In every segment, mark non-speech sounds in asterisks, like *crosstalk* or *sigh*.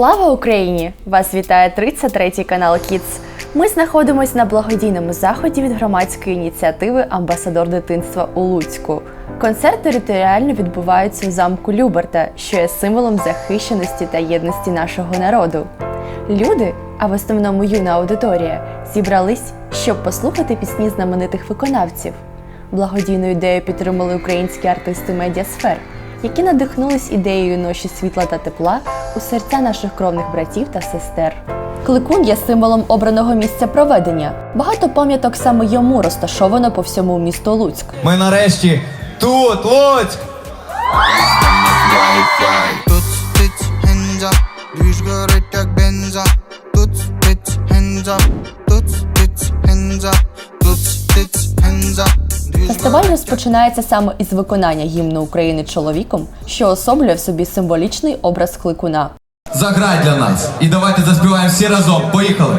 Слава Україні! Вас вітає 33-й канал Kids. Ми знаходимося на благодійному заході від громадської ініціативи Амбасадор дитинства у Луцьку. Концерт територіально відбувається у замку Люберта, що є символом захищеності та єдності нашого народу. Люди, а в основному юна аудиторія, зібрались, щоб послухати пісні знаменитих виконавців. Благодійну ідею підтримали українські артисти медіасфер, які надихнулись ідеєю ноші світла та тепла у серця наших кровних братів та сестер. Кликун є символом обраного місця проведення. Багато пам'яток саме йому розташовано по всьому місту Луцьк. Ми нарешті тут, Луцьк! Тут стить hands up, двіж горить як бенза. Тут стить hands Фестиваль розпочинається саме із виконання гімну України чоловіком, що особлює в собі символічний образ кликуна. Заграй для нас. І давайте заспіваємо всі разом. Поїхали!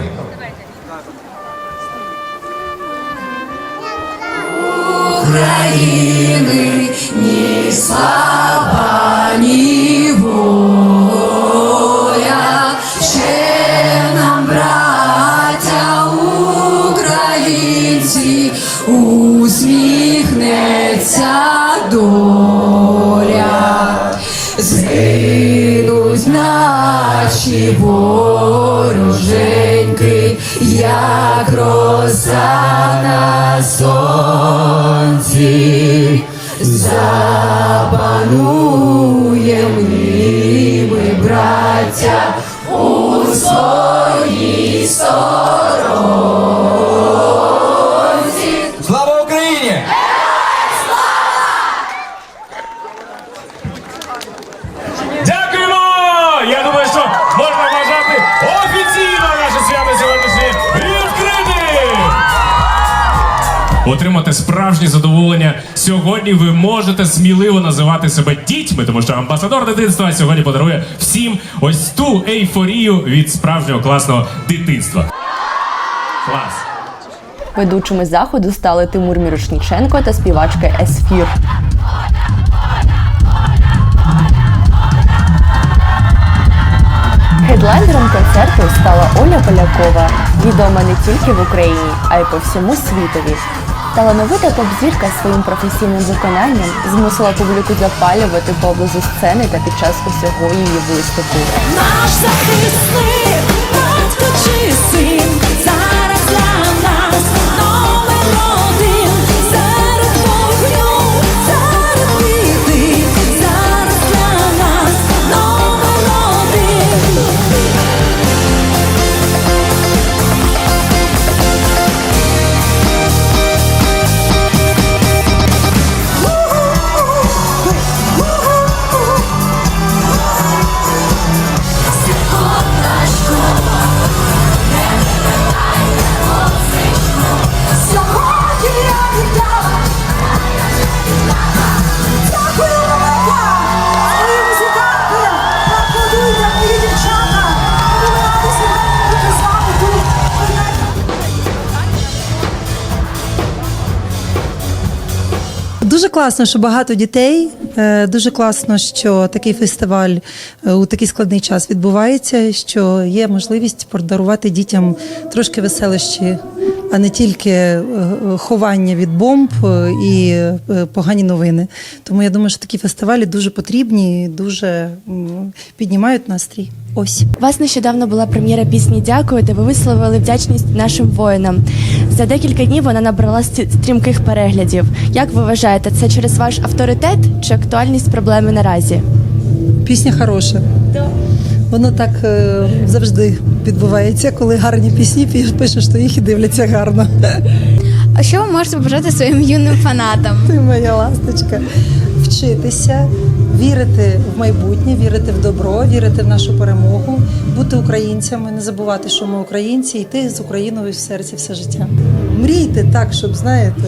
України ні слава, ні воля, saw сьогодні ви можете сміливо називати себе дітьми, тому що амбасадор дитинства сьогодні подарує всім ось ту ейфорію від справжнього класного дитинства. Клас! Ведучими заходу стали Тимур Мірошніченко та співачка Есфір. Хедлайнером концерту стала Оля Полякова, відома не тільки в Україні, а й по всьому світові. Талановита поп-зірка своїм професійним виконанням змусила публіку запалювати поблизу сцени та під час усього її виступу. Наш захисник, батько чи син, зараз для нас класно, що багато дітей. е, Дуже класно, що такий фестиваль е, у такий складний час відбувається, що є можливість подарувати дітям трошки веселощі, а не тільки е, ховання від бомб е, і е, погані новини. Тому я думаю, що такі фестивалі дуже потрібні, дуже піднімають настрій. Ось. У вас нещодавно була прем'єра пісні Дякую, де ви висловили вдячність нашим воїнам. За декілька днів вона набрала стрімких переглядів. Як ви вважаєте, це через ваш авторитет чи актуальність проблеми наразі? Пісня хороша. Воно так е, завжди відбувається, коли гарні пісні пі- пишеш, то їх і дивляться гарно. А що ви можете побажати своїм юним фанатам? Ти моя ласточка. Вчитися, вірити в майбутнє, вірити в добро, вірити в нашу перемогу, бути українцями, не забувати, що ми українці, йти з Україною в серці все життя. Мрійте так, щоб знаєте,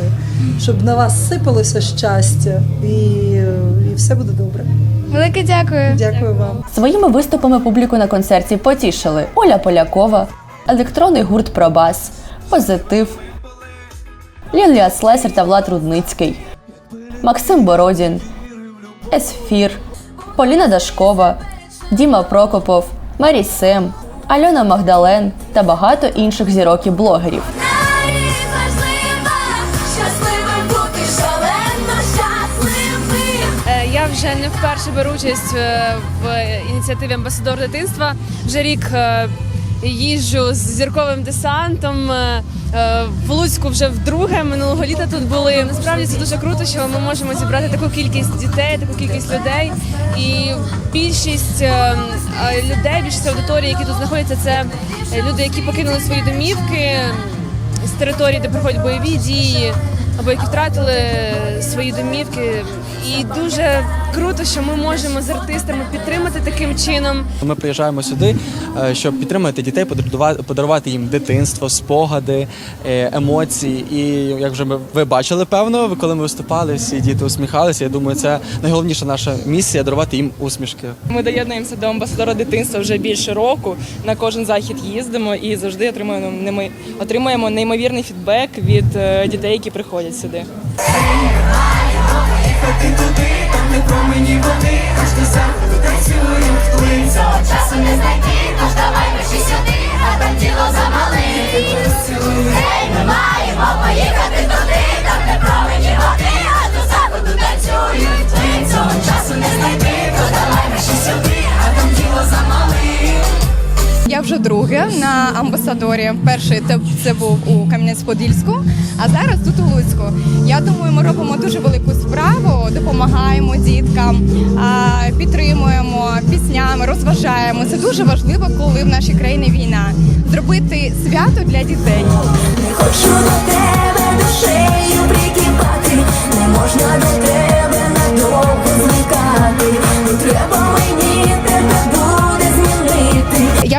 щоб на вас сипалося щастя, і, і все буде добре. Велике дякую. Дякую вам. Своїми виступами публіку на концерті потішили Оля Полякова, електронний гурт Пробас, Позитив, Лілія Слесар та Влад Рудницький, Максим Бородін, Есфір, Поліна Дашкова, Діма Прокопов, Мері Сем, Альона Магдален та багато інших зірок і блогерів. Вже не вперше беру участь е, в ініціативі Амбасадор дитинства. Вже рік е, їжджу з зірковим десантом. е, В Луцьку вже вдруге минулого літа тут були. Насправді це дуже круто, що ми можемо зібрати таку кількість дітей, таку кількість людей. І більшість людей, більшість аудиторії, які тут знаходяться, це люди, які покинули свої домівки з території, де проходять бойові дії, або які втратили свої домівки. І дуже круто, що ми можемо з артистами підтримати таким чином. Ми приїжджаємо сюди, е, щоб підтримати дітей, подарувати, подарувати їм дитинство, спогади, е, емоції. І як вже ми ви бачили, певно, коли ми виступали, всі діти усміхалися. Я думаю, це найголовніша наша місія дарувати їм усмішки. Ми доєднуємося до амбасадора дитинства вже більше року. На кожен захід їздимо і завжди отримуємо отримуємо неймовірний фідбек від е, дітей, які приходять сюди. Часу не знайти, тож давай мерщі сюди, а там діло замалим. Ей, ми маємо поїхати туди, там де промені води, а до заходу танцюють лицю. Часу не знайти, тож давай мерщі сюди, а там діло замалим. Я вже друге на амбасадорі. Перший це, був у Кам'янець-Подільську, а зараз тут у Луцьку. Я думаю, ми робимо дуже велику справу, допомагаємо діткам, підтримуємо піснями, розважаємо. Це дуже важливо, коли в нашій країні війна. Зробити свято для дітей. Не Хочу до тебе душею прикипати, не можна до тебе надовго зникати. Не треба мені тебе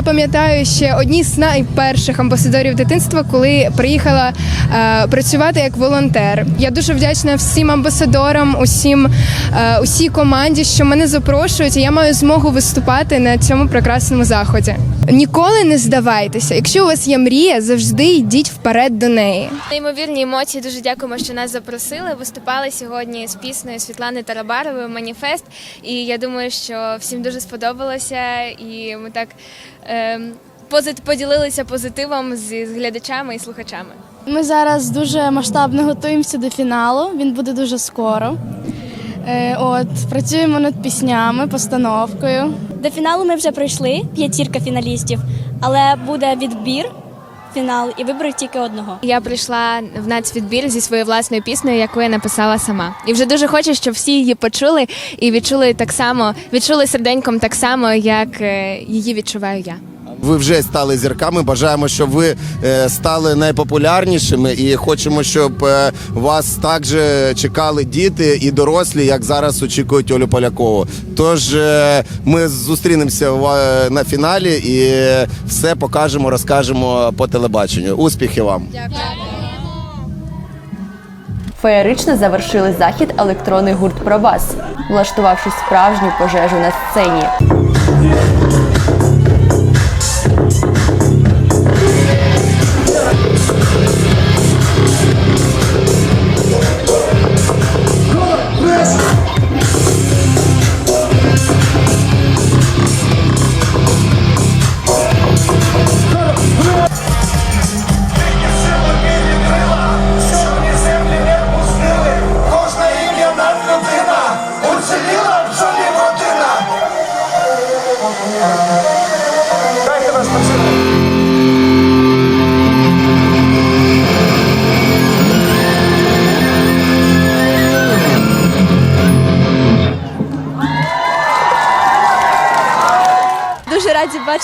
пам'ятаю ще одні з найперших амбасадорів дитинства, коли приїхала е, працювати як волонтер. Я дуже вдячна всім амбасадорам, усім е, усій команді, що мене запрошують. і Я маю змогу виступати на цьому прекрасному заході. Ніколи не здавайтеся. Якщо у вас є мрія, завжди йдіть вперед до неї. Неймовірні емоції. Дуже дякуємо, що нас запросили. Виступали сьогодні з піснею Світлани Тарабарової Маніфест. І я думаю, що всім дуже сподобалося, і ми так ем, позит поділилися позитивом з, з глядачами і слухачами. Ми зараз дуже масштабно готуємося до фіналу. Він буде дуже скоро. Е, От працюємо над піснями, постановкою. До фіналу ми вже пройшли п'ятірка фіналістів, але буде відбір фінал і виберуть тільки одного. Я прийшла в нацвідбір зі своєю власною піснею, яку я написала сама. І вже дуже хочу, щоб всі її почули і відчули так само, відчули серденьком так само, як е, її відчуваю я. Ви вже стали зірками. Бажаємо, щоб ви е, стали найпопулярнішими, і хочемо, щоб е, вас також чекали діти і дорослі, як зараз очікують Олю Полякову. Тож е, ми зустрінемося на фіналі і все покажемо, розкажемо по телебаченню. Успіхів вам! Феєрично завершили захід електронний гурт Пробас, влаштувавши справжню пожежу на сцені.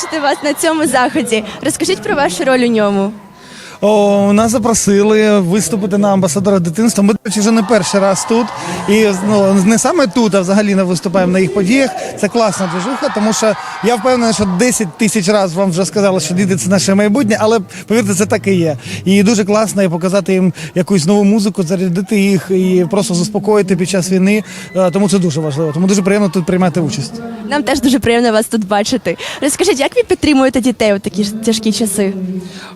Бачити вас на цьому заході. Розкажіть про вашу роль у ньому. О, нас запросили виступити на амбасадора дитинства. Ми вже не перший раз тут. І ну не саме тут, а взагалі не виступаємо на їх подіях. Це класна движуха, тому що я впевнений, що 10 тисяч разів вам вже сказали, що діти це наше майбутнє, але повірте, це так і є. І дуже класно і показати їм якусь нову музику, зарядити їх і просто заспокоїти під час війни. Е, Тому це дуже важливо. Тому дуже приємно тут приймати участь. Нам теж дуже приємно вас тут бачити. Розкажіть, як ви підтримуєте дітей у такі ж тяжкі часи?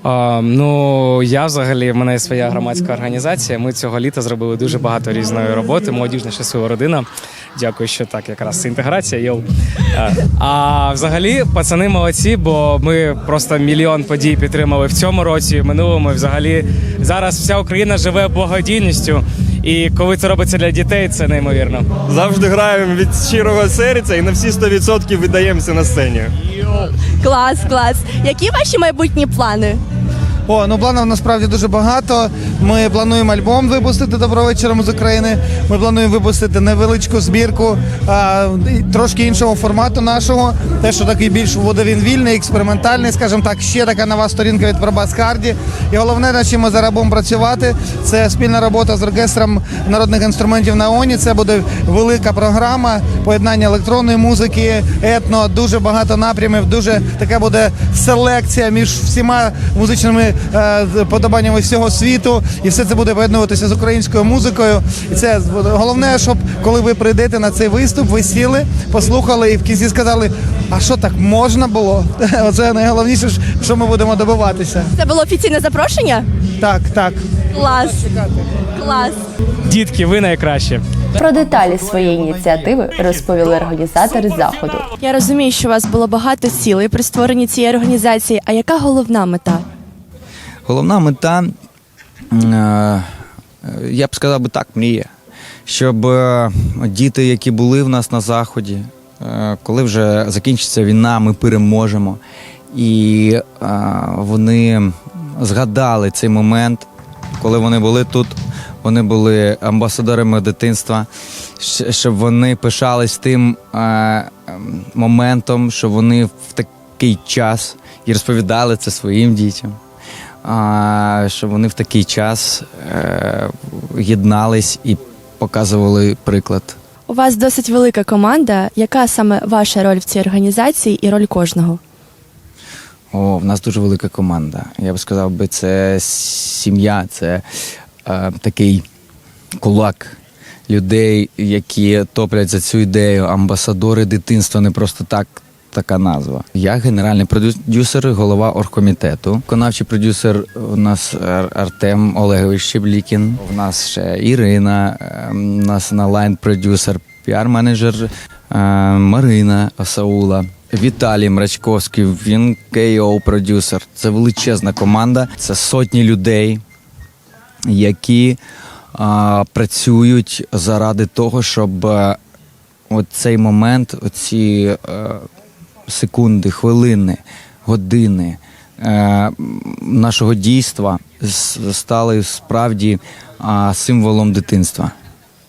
А, ну Я взагалі в мене є своя громадська організація. Ми цього літа зробили дуже багато різної роботи. Молодіжна щаслива родина. Дякую, що так якраз інтеграція. Йоу. А, а взагалі, пацани молодці, бо ми просто мільйон подій підтримали в цьому році, в минулому. Взагалі зараз вся Україна живе благодійністю. І коли це робиться для дітей, це неймовірно. Завжди граємо від щирого серця і на всі 100% віддаємося на сцені. Клас, клас. Які ваші майбутні плани? О, ну планів насправді дуже багато. Ми плануємо альбом випустити добро вечором з України. Ми плануємо випустити невеличку збірку а, трошки іншого формату нашого. Те, що такий більш буде він вільний, експериментальний, скажімо так, ще така нова сторінка від Пробас Харді. І головне, над чим ми зараз будемо працювати, це спільна робота з оркестром народних інструментів на ОНІ. Це буде велика програма, поєднання електронної музики, етно, дуже багато напрямів, дуже така буде селекція між всіма музичними подобаннями всього світу, і все це буде поєднуватися з українською музикою. І це головне, щоб коли ви прийдете на цей виступ, ви сіли, послухали і в кінці сказали, а що так можна було? *laughs* Оце найголовніше, що ми будемо добиватися. Це було офіційне запрошення? Так, так. Клас. Клас. Дітки, ви найкращі. Про деталі своєї ініціативи розповіли організатори заходу. Я розумію, що у вас було багато цілей при створенні цієї організації. А яка головна мета? Головна мета, е, я б сказав би так, мрія. Щоб е, діти, які були в нас на заході, е, коли вже закінчиться війна, ми переможемо. І е, вони згадали цей момент, коли вони були тут. Вони були амбасадорами дитинства, щоб вони пишались тим е, ем, моментом, що вони в такий час і розповідали це своїм дітям щоб вони в такий час е, єднались і показували приклад. У вас досить велика команда. Яка саме ваша роль в цій організації і роль кожного? О, в нас дуже велика команда. Я б сказав би, це сім'я, це е, такий кулак людей, які топлять за цю ідею. Амбасадори дитинства не просто так. Така назва. Я генеральний продюсер, голова оргкомітету. Виконавчий продюсер у нас Артем Олегович Щеблікін. У нас ще Ірина, е, у нас на лайн продюсер, піар-менеджер е, Марина Асаула. Віталій Мрачковський, він KO продюсер. Це величезна команда, це сотні людей, які а, працюють заради того, щоб е, от цей момент, оці е, секунди, хвилини, години е, нашого дійства стали справді символом дитинства.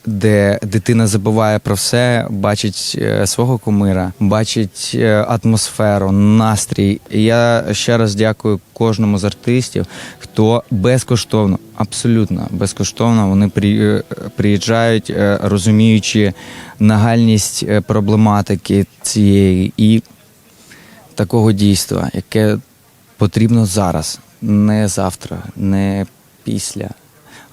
Де дитина забуває про все, бачить е, свого кумира, бачить е, атмосферу, настрій. І я ще раз дякую кожному з артистів, хто безкоштовно, абсолютно безкоштовно вони при- приїжджають, розуміючи нагальність проблематики цієї і такого дійства, яке потрібно зараз, не завтра, не після,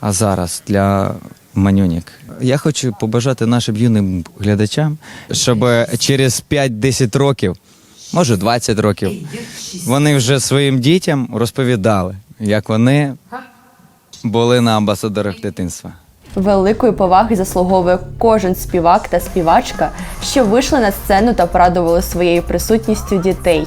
а зараз для манюнік. Я хочу побажати нашим юним глядачам, щоб через 5-10 років, може 20 років, вони вже своїм дітям розповідали, як вони були на амбасадорах дитинства. Великої поваги заслуговує кожен співак та співачка, що вийшли на сцену та порадували своєю присутністю дітей.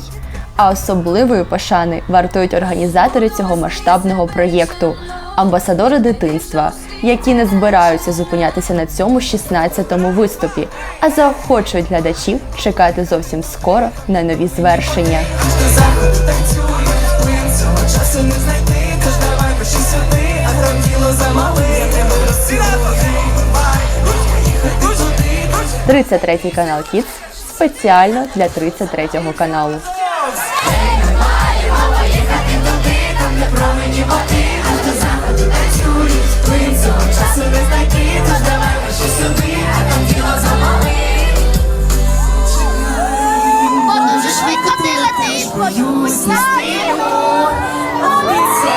А особливої пошани вартують організатори цього масштабного проєкту амбасадори дитинства, які не збираються зупинятися на цьому 16-му виступі, а заохочують глядачів чекати зовсім скоро на нові звершення. Часу не знайти, тож давай сюди, 33 канал Кіт спеціально для 33 каналу. Дуже швидко ти летиш, боюсь, не стигну обіцяю.